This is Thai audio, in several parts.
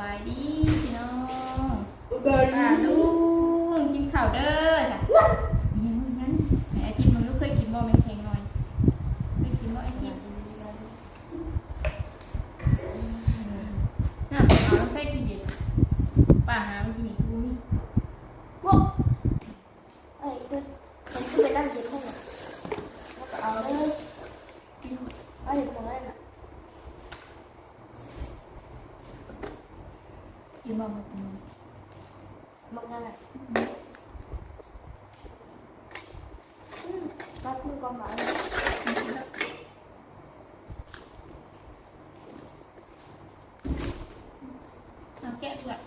บายดีพี่น้องเบิร์ป้าลุงกินข้าวเด้อจ้ะยังงั้นแหมไอทิมมึงลูกเคยกินบ่เป็นเพลงหน่อยเคยกินบ่ไอทิมน้ำเอาใส่กี่เด็ดป้าหาเมื่อกี้นี่กูมี พวกไอ้ตัวมันก็ไปนั่งกินข้าวหน่อยแล้วก็เอาเลยกินไอ้ของนั่นน่ะ กินบ่หมดมือ มันนั่นแหละอืมรัดมือความหมายเอาแกะเพื่อน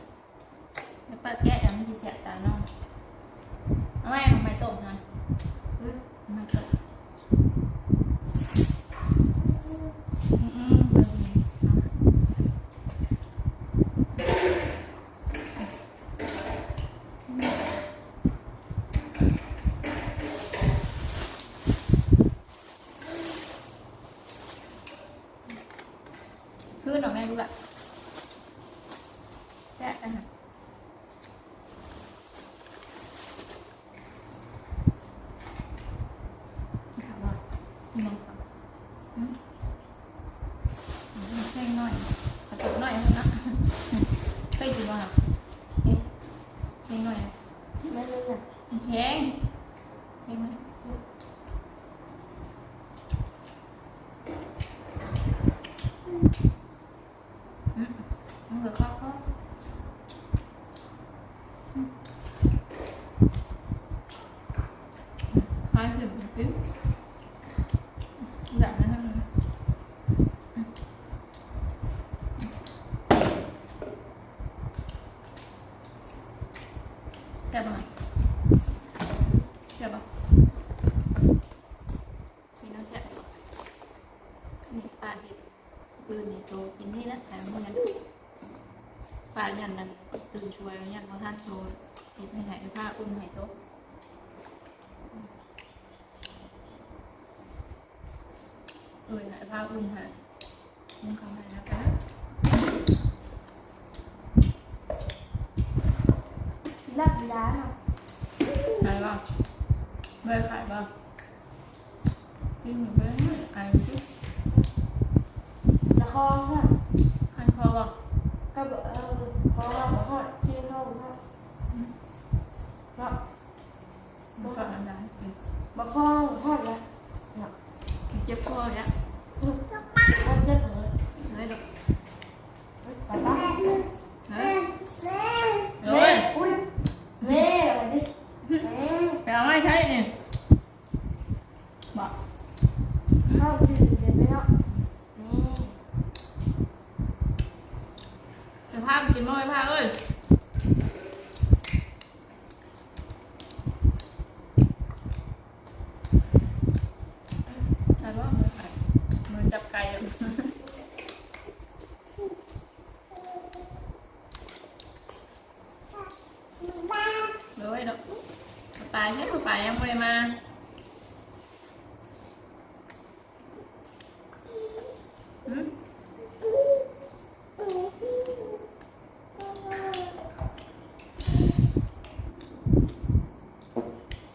แล้วป้าแกะอย่างมันสิเสียตาน้องเอาไว้ทำไมต้มหน่อย อืม ทำไมต้มอืมอืมเบิ่งนี่เอา พื้นออกแน่รู้ละแจ๊ะอะถามว่ามีน้องฟังอืมอืมแค่น้อยกระตุกน้อยเท่านั้นนะเคยกินว่าเอ๊ะแค่น้อยอะ ไม่เลยน่ะ แข็งแข็งไหมอืมมันก็เข้าเข้าอืมคล้ายขึ้นขึ้นแบบนั้นนะแต่บ เชื่อปะมีน้องแซ่บนี่ ปลาเห็ดปืนในโตกินนี่นะแต่เมื่อนั้นปลายันนั้นตื่นช่วยยันเขาท่านโตเห็ดให้หายผ้าอุ่นหายโตเออหายผ้าอุ่นหายอุ่นคำหายแล้วกันรักยาเนาะอะไรบ้างไม่ขายบ้างจริงหรือไม่ไอ้จิ๊ บละครค่ะไอ้พอบ้างก็บ่เออคอเราบอกว่าที่เราบอกว่าเนาะมันก็อันนั้นมาคอฮอดละเนาะเจ็บคอเนี่ยอืมมันจะเผลอเลยดอกไปปะ เฮ้ย แม่ เฮ้ย อุ้ยแม่อะไรดิแม่ ไปเอาไม้ใช้เนี่ยบอก เข้าจืดเดี๋ยวไปเนาะแม่ สภาพ กินบ่อยพาเอ้ยใช่ว่ามือไก่มือจับไก่อะเลยดอกปลาใช่ปลายังไม่ได้มา อืม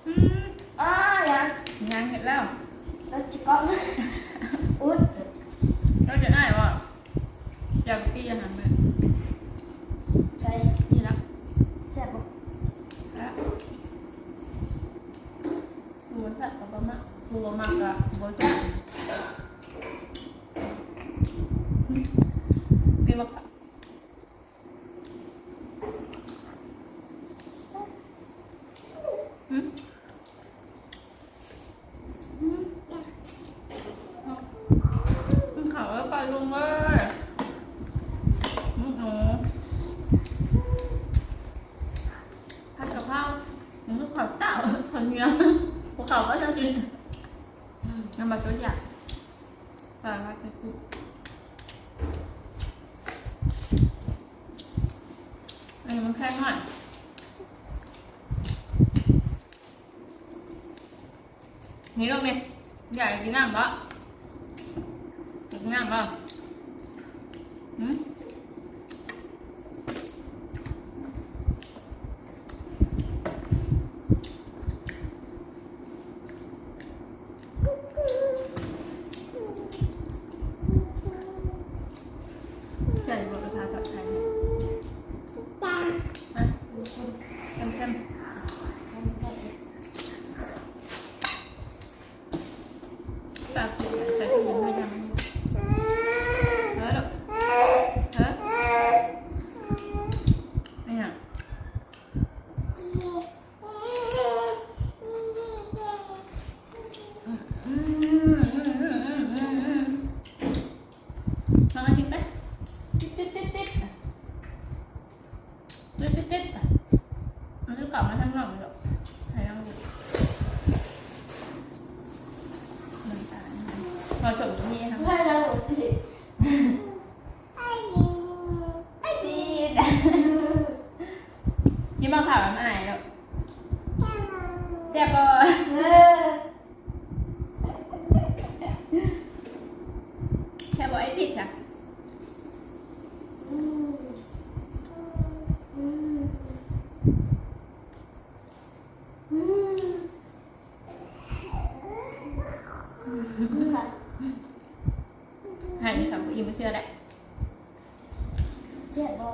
อืม อ้ายัง งานเห็นแล้วแล้วจิกก้อนอุ้ยเราจะได้ว่าจากพี่อาหารเลยใจนี่ละเจ็บปะแล้วดูมันแบบประมาณดูมากอะโบจ้าพี่บอกอืมอืมขึ้น เขาแล้วไปลงเลยอืมหนูผัดกะเพราหนูผัดเจ้าผัดเนื้อพวกเขาก็จะกินน้ำมันตัวใหญ่ปลาจะกินอันนี้มันแค่หน่อยนี่ลูกนี่ใหญ่กินน้ำปะ กินน้ำปะอืม ใจบทภาษาไทยเนี่ยนะเต็มเต็มปากเสียใส่ถุงมือยังเฮ้ยลูกเฮ้ยไม่อยากอืมอืมอืมอืมอืมอืมลองอาทิตย์ไปติ๊ดติ๊ดติ๊ดติ๊ดอะติ๊ดติ๊ดติ๊ดอะมันจะกลับมาทางนอกเลยหรอกให้ลองดูน้ำตาลพอจบตรงนี้ค่ะ ให้เราสิ ไอ้ดีด ยิ้มมาข่าวมันอายแล้วแซ่บบ่ เออ แซ่บบ่ไอ้ดิดจ้ะ อืมอืมอืมอืมค่ะ ให้สาวผู้หญิงไม่เชื่อแหละ เจ็บบ่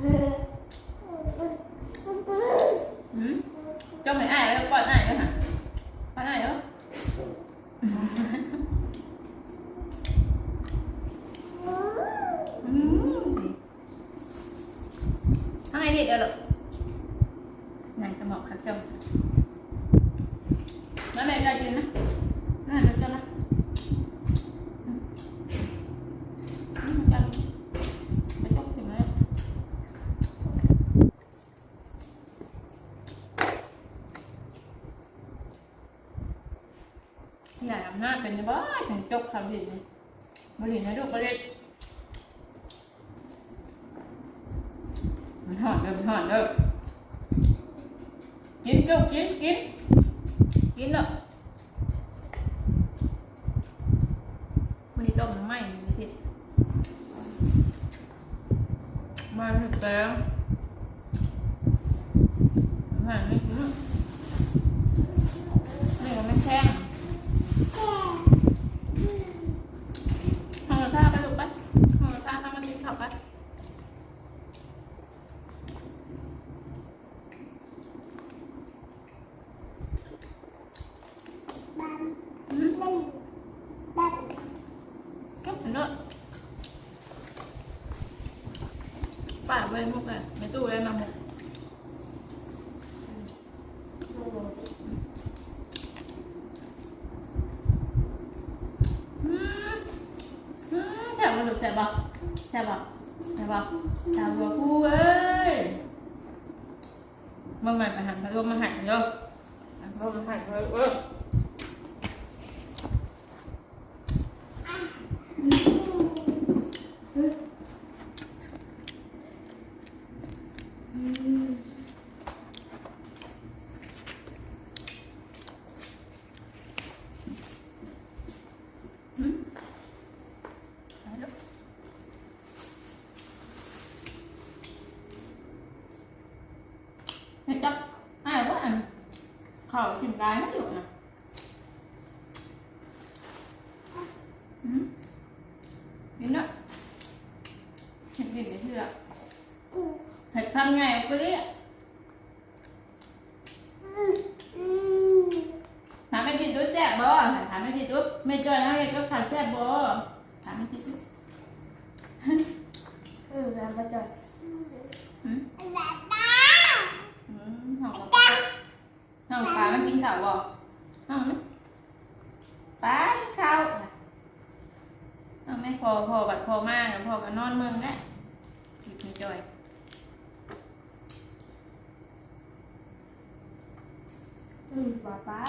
เออ หืม จ้องไม่อายแล้วก่อนอายแล้วค่ะก่อนอายแล้วอืมทางไอ้ดิดเดี๋ยวลูกนายจะบอกค่ะจ้องแล้วแม่ได้ยินนะน่าจะจ้องนะอืมอืมจ้องไปจ้องถึงไหม อยากอำนาจเป็นบ้าถึงจบคำดินบริณนะลูกบริณมันหอนเด้อมันหอนเด้อกินจุกกินกินกินเนาะวันนี้ต้มน้ำไหม้ไม่ติดมาถึงแล้วอาหารไม่กินนี่ก็ไม่แข็ง ห้องผ้าไปลูกไปห้องผ้าเข้ามากินข้าวไปอืมก็เห็นด้วยป้าไปมุกเลยไม่ตู้เลยมามุกอืมอืมแซ่บบ่ลูกแซ่บบ่ แซ่บบ่แซ่บบ่แซ่บบ่กูเอ้ยมึงมาไปหันพัดลมมาหันเยอะพัดลมมาหันเลยเออ อืมไปลูก เห็นจับอ้ายว่าอันเขาชิมได้ไม่อยู่นะอืมกินเนาะเห็นกินไปเชื่อเห็ดทำไงไปดิถามไม่ติดด้วยแซ่บบ่ถามไม่ติดด้วยไม่จอยนะเด็กก็ขาดแซ่บบ่ถามไม่ติดด้วย เออน้ำมาจอย อืมอืมห้องปลาห้ องปลามันกินข้าวบ่ห้องไหมปลากินข้าวห้องไม่พอพอบัดพอมากพอก็นอนเมืองแล้วกินไม่จอยอืมป้าป้า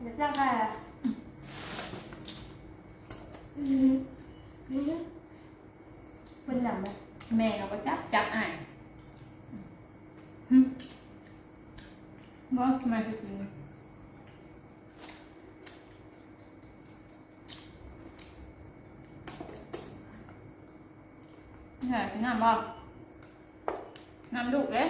เดี๋ยวจ้างใครอะอืมนี่นะเป็นหนังไหมแม่เราก็จับจับอ่าน บ่ทำไมคือกินใช่กินน้ำบ่น้ำดุเลย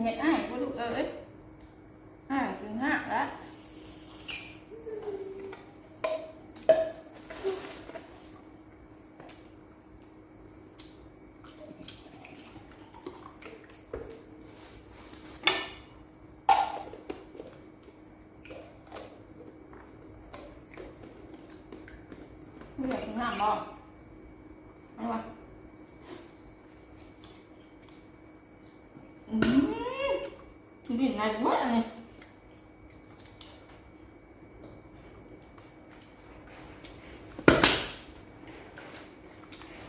อยากกิ นน้ำบ่ไม่วะอืมกินดินไงวะอันนี้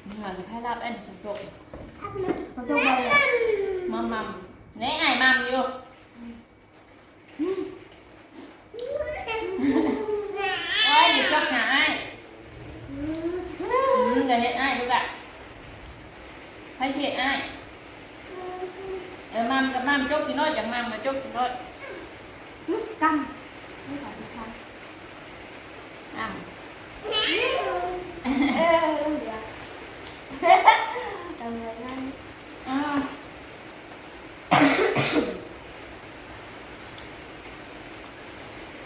เหมือนให้รับเอ็นสุดมันต้องไปอะมัมมัมนี่ไอ้มัมอยู่โอ้ยอย่าจกหาไอ้อืมอย่าเห็นไอ้ดูกะให้เห็นไอ้เออมัมกับมัมจกกินน้อยจากมัมมาจกกินน้อย กันไม่ขอทุกท่าน อ้าว เออเรื่องเดียวทำไงนั่น อ้าว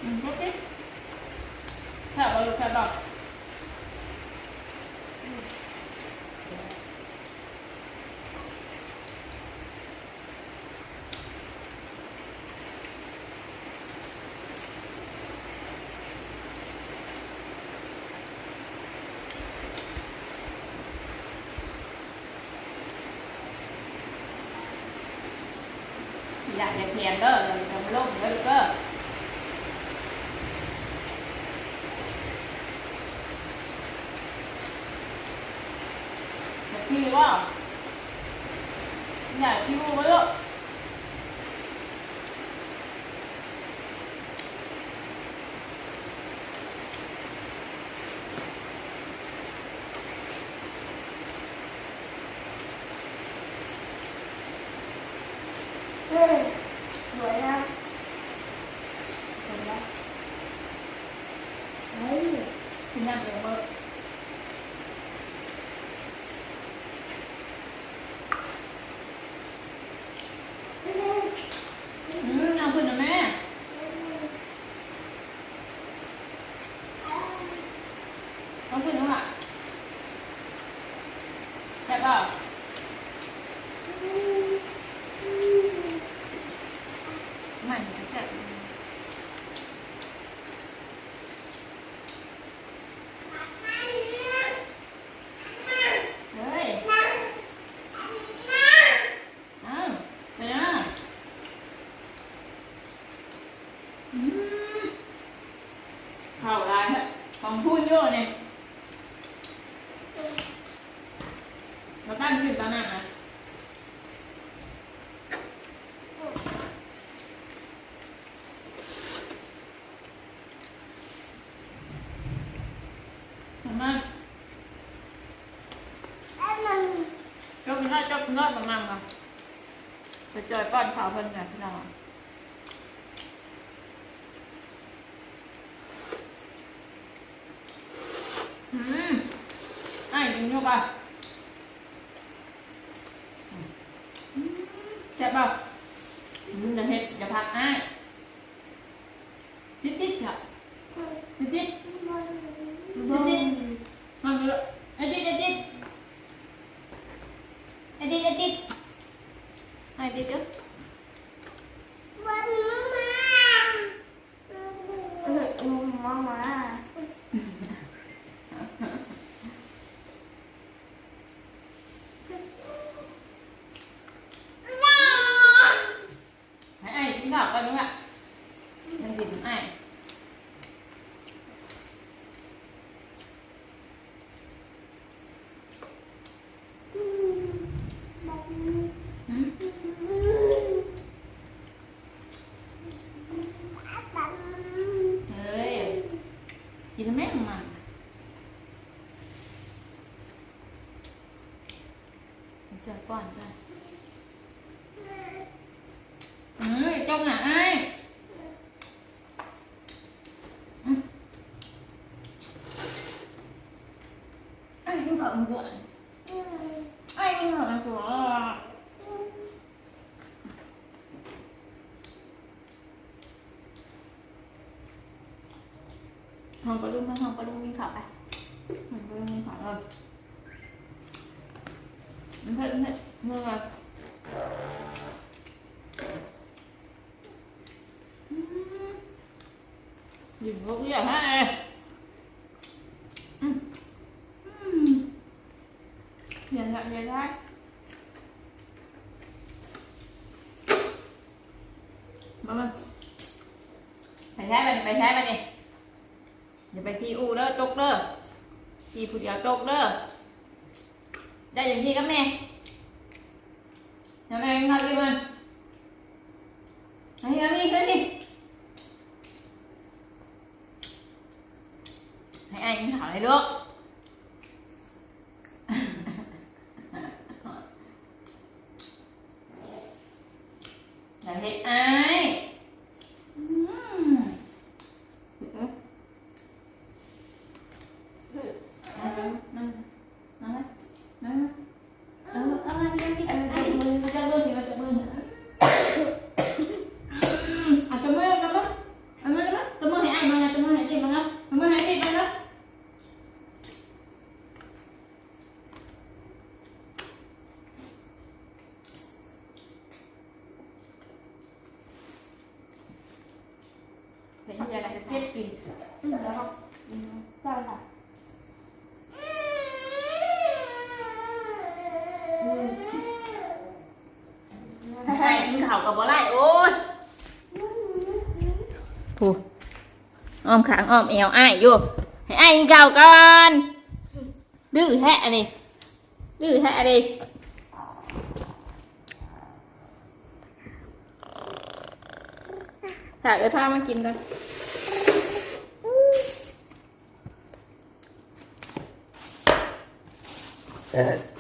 อืมจกดิแค่บอลลูกแค่บอก อยากเพียนเด้อเลยจะมาลงเด้อเด้อพี่ว่าอยากที่ว่าลูกเออ สวยนะสวยนะเฮ้ยกินน้ำเองเบอร์อืมเอาขึ้นนะแม่เอาขึ้นนะว่ะใช่ป่ะมันจะแซ่บ เฮ้ยอ้าวไปนะอืมเข้าได้ฮะของพูดเยอะเนี่ยเราตั้งขึ้นตอนนั้นนะ ทำไมจบน้อยจบน้อยประมาณกันไปจอยป้อนขาวเพิ่นกันพี่น้องอืมไอ้กินอยู่ป่ะ không có luôn không à. có luôn miếng khẩu à. Không có luôn miếng khẩu rồi mình thấy mình thấy ngon rồi gì vô cái giờ hả? Em nhìn lại vậy đấy. Mama. Bài thái bên, bài thái bên nè. อย่าไปทีอูเด้อตกเด้อทีผู้เดียวตกเด้อได้อย่างที่ก็แม่เดี๋ยังไงทำกินมันให้ยังนี่ให้นี่ให้ไอ้ยิงถาวเลยลูก อย่าเฮ็ดอายอืมเอานั่งนั่งนั่งนั่งเออเอามานี่นี่เออจับมือจับมือสิมาจับมืออืมเอาจับมือจับมือเอามือจับมือจับมือให้อ้ายมาจับมือให้เจ๊มาเนาะจับมือให้เจ๊มาเนาะเป็นยังไงล่ะจะเจ็บกิน อืมแล้วก็กินเจ้าค่ะอืม ให้กินข้ากับบ่ไรโอ้ยผู้อ้อมขางอ้อมเอวอ้ายอยู่ให้อ้ายกินข้าก่อนดื้อแท้อันนี้ดื้อแท้อันนี้ถ้ายเดี๋ยพามากินกันเออ